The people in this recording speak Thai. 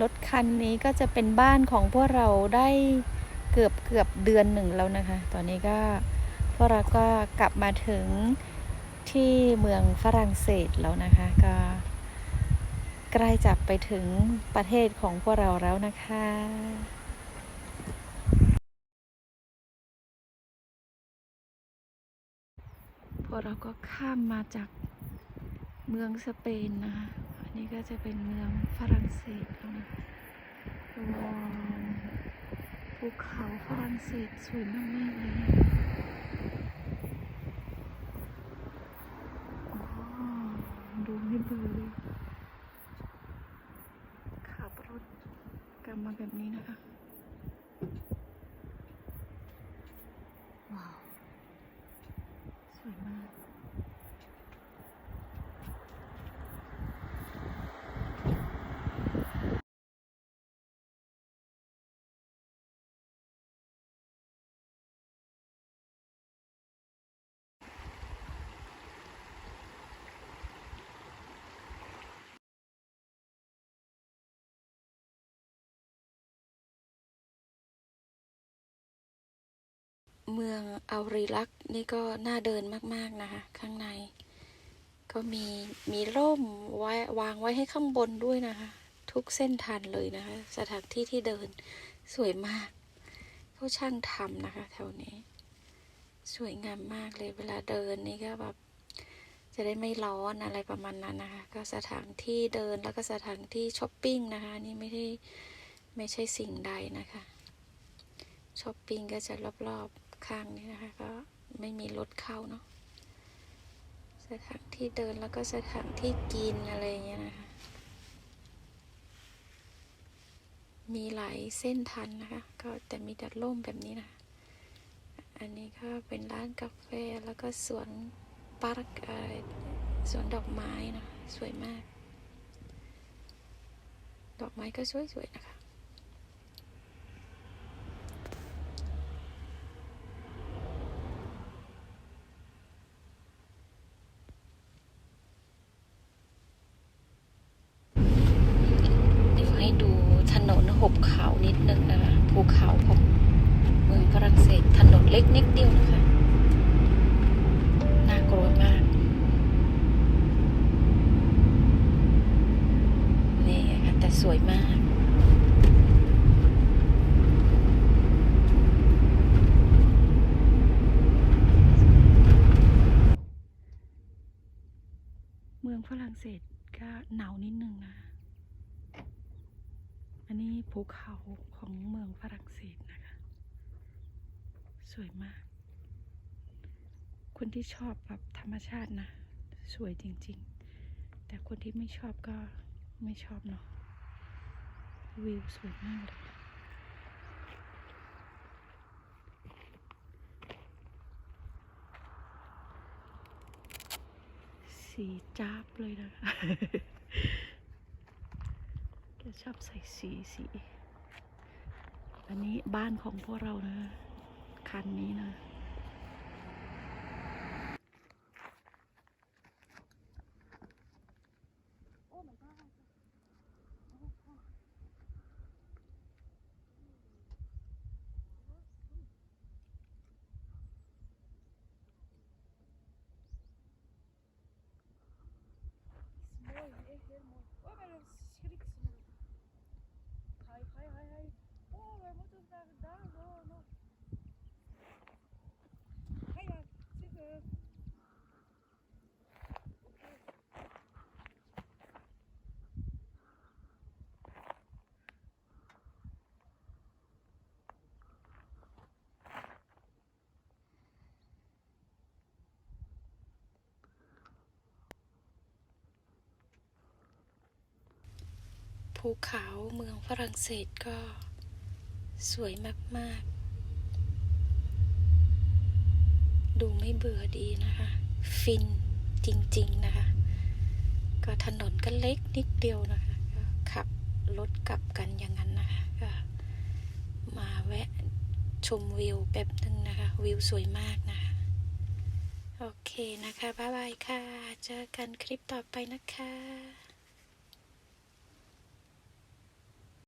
รถคันนี้ก็จะเป็นบ้านของพวกเราได้เกือบเกือบเดือนหนึ่งแล้วนะคะ ตอนนี้ก็พวกเราก็กลับมาถึงที่เมืองฝรั่งเศสแล้วนะคะ ก็ใกล้จะไปถึงประเทศของพวกเราแล้วนะคะพวกเราก็ข้ามมาจากเมืองสเปนนะคะ นี่ก็จะเป็นเมืองฝรั่งเศสแล้วนะคะว้าวภูเขาฝรั่งเศสสวยมากๆเลยดูไม่เบื่อเลยขับรถกลับมาแบบนี้นะคะ เมืองอาริลักษ์นี่ก็น่าเดินมากๆนะคะ ข้างใน ก็มีมีร่มไว้วางไว้ให้ข้างบนด้วยนะคะ ทุกเส้นทางเลยนะคะ สถานที่ที่เดินสวยมากเขาช่างทำนะคะ แถวนี้ สวยงามมากเลยเวลาเดินนี่ก็แบบจะได้ไม่ร้อนอะไรประมาณนั้นนะคะ ก็สถานที่เดินแล้วก็สถานที่ช้อปปิ้งนะคะ นี่ไม่ได้ไม่ใช่สิ่งใดนะคะช้อปปิ้งก็จะรอบๆ ข้างนี้นะคะ ก็ไม่มีรถเข้าเนาะสถานที่เดินแล้วก็สถานที่กินอะไรอย่างเงี้ยนะคะ มีหลายเส้นทันนะคะ ก็แต่มีแต่ร่มแบบนี้นะอันนี้ก็เป็นร้านกาแฟแล้วก็สวนปาร์คสวนดอกไม้นะสวยมาก ดอกไม้ก็สวยๆนะคะ เดี๋ยวให้ดูถนน หุบเขานิดนึงนะคะภูเขาของเมืองฝรั่งเศสถนนเล็กนิดเดียวนะคะน่ากลัวมากนี่ค่ะแต่สวยมากเมืองฝรั่งเศสก็หนาวนิดนึงนะ นนี้ภูเขาของเมืองฝรั่งเศสนะคะ สวยมาก คนที่ชอบแบบธรรมชาตินะ สวยจริง ๆ แต่คนที่ไม่ชอบก็ไม่ชอบเนาะวิวสวยมากเลยสีจ้าบเลยนะคะ อบใส่สีสีอันนี้บ้านของพวกเรานะ คันนี้นะ ภูเขาเมืองฝรั่งเศสก็สวยมาก ๆ ดูไม่เบื่อดีนะคะ ฟินจริง ๆ นะคะ ก็ถนนก็เล็กนิดเดียวนะคะ ก็ขับรถกลับกันอย่างนั้นนะคะก็มาแวะชมวิวแป๊บนึงนะคะ วิวสวยมากนะคะ โอเคนะคะ บ๊ายบายค่ะ เจอกันคลิปต่อไปนะคะ